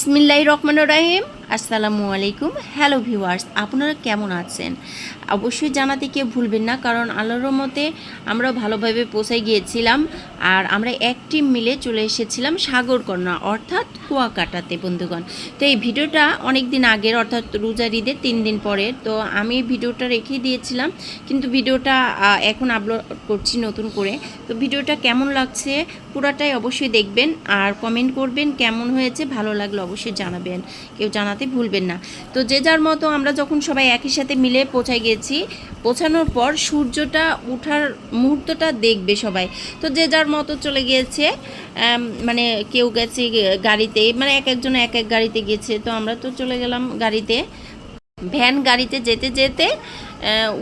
বিসমিল্লাহ রহমান রাহিম। আসসালামু আলাইকুম। হ্যালো ভিউয়ার্স আপনারা কেমন আছেন? অবশ্যই জানাতে কেউ ভুলবেন না, কারণ আল্লাহর মতে আমরা ভালোভাবে পৌঁছে গিয়েছিলাম আর আমরা এক টিম মিলে চলে এসেছিলাম সাগরকন্যা, অর্থাৎ কুয়াকাটাতে, বন্ধুগণ। তো এই ভিডিওটা অনেক দিন আগের, অর্থাৎ রোজার ঈদের তিন দিন পরে। তো আমি ভিডিওটা রেখে দিয়েছিলাম, কিন্তু ভিডিওটা এখন আপলোড করছি নতুন করে। তো ভিডিওটা কেমন লাগছে পুরাটাই অবশ্যই দেখবেন আর কমেন্ট করবেন কেমন হয়েছে, ভালো লাগলে অবশ্যই জানাবেন। কেউ জানাতে ভুলবেন না। তো যে যার মতো আমরা যখন সবাই একই সাথে মিলে পৌঁছায় গেছি, পৌঁছানোর পর সূর্যটা উঠার মুহূর্তটা দেখবে সবাই। তো যে যার মতো চলে গিয়েছে মানে কেউ গেছে গাড়িতে মানে এক একজন এক এক গাড়িতে গেছে তো আমরা তো চলে গেলাম গাড়িতে। ভ্যান গাড়িতে যেতে যেতে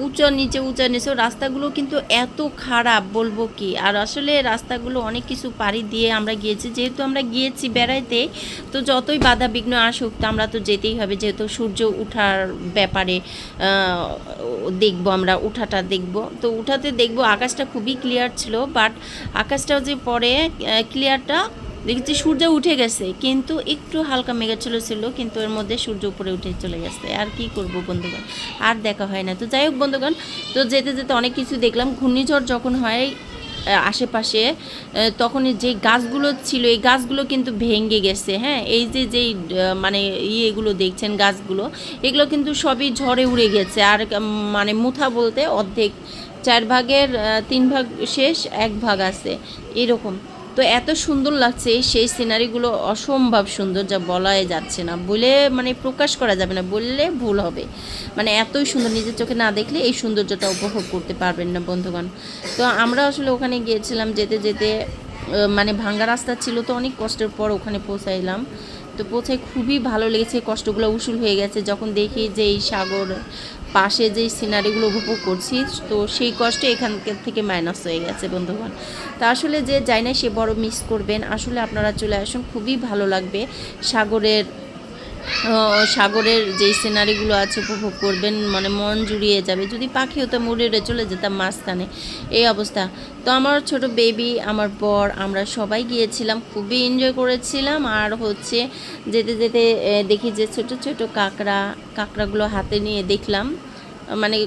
উঁচু নিচে, উঁচা নিচে, রাস্তাগুলো কিন্তু এত খারাপ বলব কি? আর আসলে রাস্তাগুলো অনেক কিছু পাড়ি দিয়ে আমরা গিয়েছি। যেহেতু আমরা গিয়েছি বেড়াইতে, তো যতই বাধা বিঘ্ন আসুক, তো আমরা তো যেতেই হবে। যেহেতু সূর্য উঠার ব্যাপারে দেখব আমরা, উঠাটা দেখব। তো উঠাতে দেখব, আকাশটা খুবই ক্লিয়ার ছিল বাট আকাশটাও যে পরে ক্লিয়ারটা দেখেছি সূর্য উঠে গেছে, কিন্তু একটু হালকা মেঘাচ্ছল ছিল কিন্তু এর মধ্যে সূর্য উপরে উঠে চলে গেছে। আর কি করব বন্ধুগণ? আর দেখা হয় না। তো যাই হোক বন্ধুগণ, তো যেতে যেতে অনেক কিছু দেখলাম। ঘূর্ণিঝড় যখন হয় আশেপাশে তখন যে গাছগুলো ছিল, এই গাছগুলো কিন্তু ভেঙে গেছে হ্যাঁ? এই যে যেই মানে ইয়েগুলো দেখছেন গাছগুলো, এগুলো কিন্তু সবই ঝড়ে উড়ে গেছে। আর মানে মুথা বলতে অর্ধেক। চার ভাগের তিন ভাগ শেষ, এক ভাগ আছে। এরকম। তো এত সুন্দর লাগছে সেই সিনারিগুলো অসম্ভব সুন্দর যা বলাই যাচ্ছে না। বলে মানে প্রকাশ করা যাবে না, বললে ভুল হবে। মানে এতই সুন্দর, নিজের চোখে না দেখলে এই সৌন্দর্যটা উপভোগ করতে পারবেন না বন্ধুগণ। তো আমরা আসলে ওখানে গিয়েছিলাম, যেতে যেতে মানে ভাঙ্গা রাস্তা ছিল তো অনেক কষ্টের পর ওখানে পৌঁছাইলাম। তো পৌঁছায় খুবই ভালো লেগেছে, কষ্টগুলো উসুল হয়ে গেছে। যখন দেখি যে এই সাগর পাশে যে সিনারিগুলো উপভোগ করছি, তো সেই কষ্ট এখান থেকে মাইনাস হয়ে গেছে বন্ধুগণ। তা আসলে যে যাই না সে বড় মিস করবেন। আসলে আপনারা চলে আসুন, খুবই ভালো লাগবে। সাগরের সাগরের যেই সিনারিগুলো আছে উপভোগ করবেন মানে মন জুড়িয়ে যাবে। যদি পাখি হতাম মুড়ে উড়ে চলে যেতাম মাঝখানে, এই অবস্থা। তো আমার ছোট বেবি আমার বর, আমরা সবাই গিয়েছিলাম, খুবই এনজয় করেছিলাম। আর হচ্ছে যেতে যেতে দেখি যে ছোট ছোট কাঁকড়া, কাঁকড়াগুলো হাতে নিয়ে দেখলাম। মানে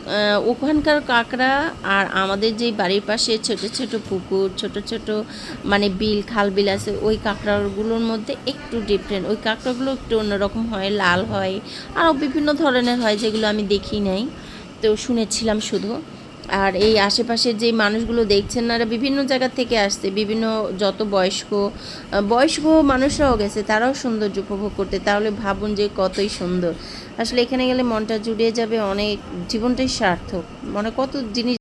ওখানকার কাঁকড়া আর আমাদের যে বাড়ির পাশে ছোট ছোট পুকুর, ছোট ছোট মানে বিল, খাল বিল আছে, ওই কাঁকড়াগুলোর মধ্যে একটু ডিফারেন্ট ওই কাঁকড়াগুলো একটু অন্যরকম হয়, লাল হয়, আরও বিভিন্ন ধরনের হয় যেগুলো আমি দেখি নাই। তো শুনেছিলাম শুধু। আর এই আশেপাশের যে মানুষগুলো দেখছেন না বিভিন্ন জায়গা থেকে আসছে, বিভিন্ন যত বয়স্ক বয়স্ক মানুষরাও গেছে, তারাও সৌন্দর্য উপভোগ করতে, তাহলে ভাবুন যে কতই সুন্দর। আসলে এখানে গেলে মনটা জুড়িয়ে যাবে, অনেক, জীবনটাই সার্থক। মানে কত জিনিস